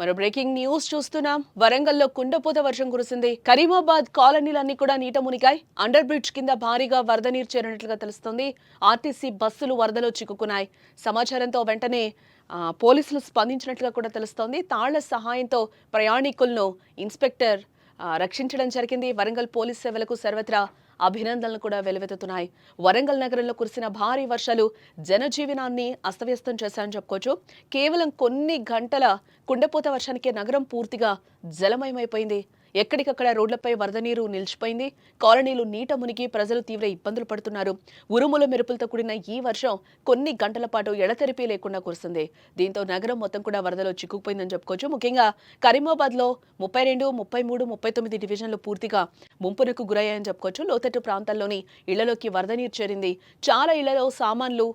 మరో breaking news చూస్తున్నాం. వరంగల్లో కుండపోత వర్షం కురిసింది. కరీమాబాద్ కాలనీలన్నీ కూడా నీట మునిగాయి. అండర్ బ్రిడ్జ్ కింద భారీగా వరద నీరు చేరినట్లుగా తెలుస్తోంది. ఆర్టీసీ బస్సులు వరదలో చిక్కుకున్నాయి. సమాచారంతో వెంటనే పోలీసులు స్పందించినట్లుగా కూడా తెలుస్తోంది. తాళ్ళ సహాయంతో ప్రయాణికులను ఇన్స్పెక్టర్ రక్షించడం జరిగింది. వరంగల్ పోలీస్ సేవలకు సర్వత్రా అభినందనలు కూడా వెలువెత్తుతున్నాయి. వరంగల్ నగరంలో కురిసిన భారీ వర్షాలు జనజీవనాన్ని అస్తవ్యస్తం చేశాయని చెప్పుకోవచ్చు. కేవలం కొన్ని గంటల కుండపోత వర్షానికే నగరం పూర్తిగా జలమయమైపోయింది. ఎక్కడికక్కడ రోడ్లపై వరద నీరు నిలిచిపోయింది. కాలనీలు నీట మునిగి ప్రజలు తీవ్ర ఇబ్బందులు పడుతున్నారు. ఉరుముల మెరుపులతో కూడిన ఈ వర్షం కొన్ని గంటల పాటు ఎడతెరిపి లేకుండా కురిసింది. దీంతో నగరం మొత్తం కూడా వరదలో చిక్కుకుపోయిందని చెప్పుకోవచ్చు. ముఖ్యంగా కరీమాబాద్లో ముప్పై రెండు ముప్పై మూడు ముప్పై తొమ్మిది డివిజన్లు పూర్తిగా ముంపునకు గురయ్యాయని చెప్పుకోవచ్చు. లోతట్టు ప్రాంతాల్లోని ఇళ్ళలోకి వరద నీరు చేరింది. చాలా ఇళ్ళలో సామాన్లు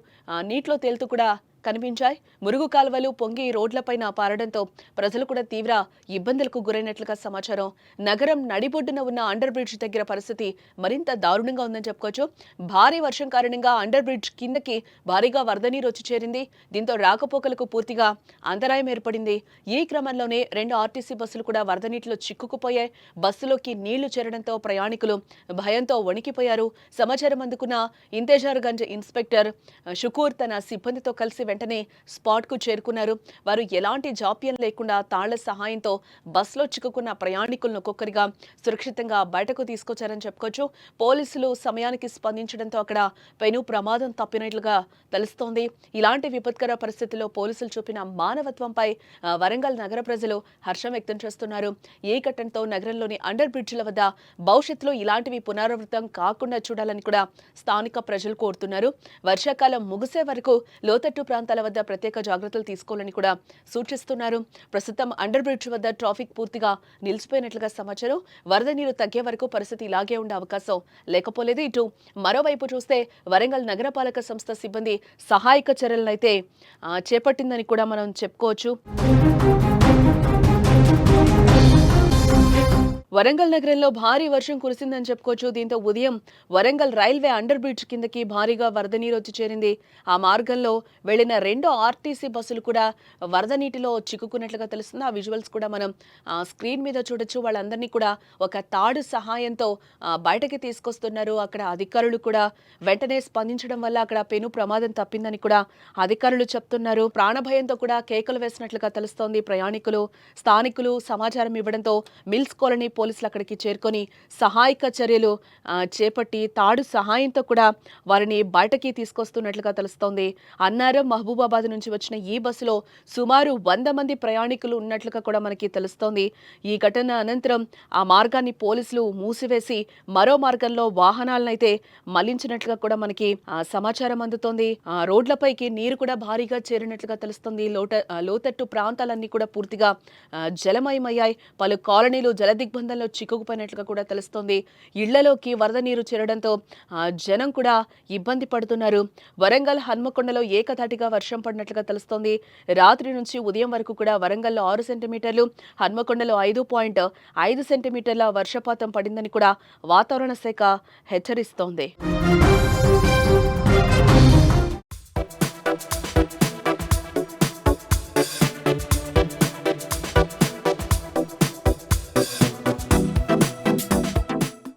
నీటిలో తేలుతూ కూడా కనిపించాయి. మురుగు కాలువలు పొంగి రోడ్లపైన పారడంతో ప్రజలు కూడా తీవ్ర ఇబ్బందులకు గురైనట్లుగా సమాచారం. నగరం నడిబొడ్డున ఉన్న అండర్ బ్రిడ్జ్ దగ్గర పరిస్థితి మరింత దారుణంగా ఉందని చెప్పుకోవచ్చు. భారీ వర్షం కారణంగా అండర్ బ్రిడ్జ్ కిందకి భారీగా వరద నీరు వచ్చి చేరింది. దీంతో రాకపోకలకు పూర్తిగా అంతరాయం ఏర్పడింది. ఈ క్రమంలోనే రెండు ఆర్టీసీ బస్సులు కూడా వరద నీటిలో చిక్కుకుపోయాయి. బస్సులోకి నీళ్ళు చేరడంతో ప్రయాణికులు భయంతో వణికిపోయారు. సమాచారం అందుకున్న ఇంతేజార్గంజ్ ఇన్స్పెక్టర్ షుకూర్ తన సిబ్బందితో కలిసి వెంటనే స్పాట్కు చేరుకున్నారు. వారు ఎలాంటి జాప్యం లేకుండా తాళ్ళ సహాయంతో బస్సులో చిక్కుకున్న ప్రయాణికులను ఒక్కొక్కరిగా సురక్షితంగా బయటకు తీసుకొచ్చారని చెప్పుకోవచ్చు. పోలీసులు సమయానికి స్పందించడంతో అక్కడ పెను ప్రమాదం తప్పినట్లుగా తెలుస్తోంది. ఇలాంటి విపత్కర పరిస్థితుల్లో పోలీసులు చూపిన మానవత్వంపై వరంగల్ నగర ప్రజలు హర్షం వ్యక్తం చేస్తున్నారు. ఏ ఘటనతో నగరంలోని అండర్ బ్రిడ్జ్ల వద్ద భవిష్యత్తులో ఇలాంటివి పునరావృతం కాకుండా చూడాలని కూడా స్థానిక ప్రజలు కోరుతున్నారు. వర్షాకాలం ముగిసే వరకు లోతట్టు ప్రాంతం ప్రాంతాల వద్ద ప్రత్యేక జాగ్రత్తలు తీసుకోవాలని కూడా సూచిస్తున్నారు. ప్రస్తుతం అండర్ బ్రిడ్జ్ వద్ద ట్రాఫిక్ పూర్తిగా నిలిచిపోయినట్లుగా సమాచారం. వరద నీరు తగ్గే వరకు పరిస్థితి ఇలాగే ఉండే అవకాశం లేకపోలేదు. ఇటు మరోవైపు చూస్తే వరంగల్ నగరపాలక సంస్థ సిబ్బంది సహాయక చర్యలనైతే చేపట్టిందని కూడా మనం చెప్పుకోవచ్చు. వరంగల్ నగరంలో భారీ వర్షం కురిసిందని చెప్పుకోవచ్చు. దీంతో ఉదయం వరంగల్ రైల్వే అండర్ బ్రిడ్జ్ కిందకి భారీగా వరద నీరు వచ్చి చేరింది. ఆ మార్గంలో వెళ్ళిన రెండు ఆర్టీసీ బస్సులు కూడా వరద నీటిలో చిక్కుకున్నట్లుగా తెలుస్తుంది. ఆ విజువల్స్ కూడా మనం స్క్రీన్ మీద చూడొచ్చు. వాళ్ళందరినీ కూడా ఒక తాడు సహాయంతో బయటకి తీసుకొస్తున్నారు. అక్కడ అధికారులు కూడా వెంటనే స్పందించడం వల్ల అక్కడ పెను ప్రమాదం తప్పిందని కూడా అధికారులు చెప్తున్నారు. ప్రాణభయంతో కూడా కేకలు వేసినట్లుగా తెలుస్తోంది. ప్రయాణికులు స్థానికులు సమాచారం ఇవ్వడంతో మిల్స్ కాలనీ పోలీసులు అక్కడికి చేరుకొని సహాయక చర్యలు చేపట్టి తాడు సహాయంతో కూడా వారిని బయటకి తీసుకొస్తున్నట్లుగా తెలుస్తోంది. అన్నారం మహబూబాబాద్ నుంచి వచ్చిన ఈ బస్సులో సుమారు వంద మంది ప్రయాణికులు ఉన్నట్లుగా కూడా మనకి తెలుస్తోంది. ఈ ఘటన అనంతరం ఆ మార్గాన్ని పోలీసులు మూసివేసి మరో మార్గంలో వాహనాలనైతే మళ్ళించినట్లుగా కూడా మనకి సమాచారం అందుతోంది. రోడ్లపైకి నీరు కూడా భారీగా చేరినట్లుగా తెలుస్తుంది. లోట లోతట్టు ప్రాంతాలన్నీ కూడా పూర్తిగా జలమయమయ్యాయి. పలు కాలనీలు జలదిగ్బంధంలో చిక్కుకుపోయినట్లుగా కూడా తెలుస్తోంది. ఇళ్ళలోకి వరద నీరు చేరడంతో ఆ, జనం కూడా ఇబ్బంది పడుతున్నారు. వరంగల్ హన్మకొండలో ఏకధాటిగా వర్షం పడినట్లుగా తెలుస్తోంది. రాత్రి నుంచి ఉదయం వరకు కూడా వరంగల్లో ఆరు సెంటీమీటర్లు హన్మకొండలో ఐదు పాయింట్ ఐదు సెంటీమీటర్ల వర్షపాతం పడిందని కూడా వాతావరణ శాఖ హెచ్చరిస్తోంది.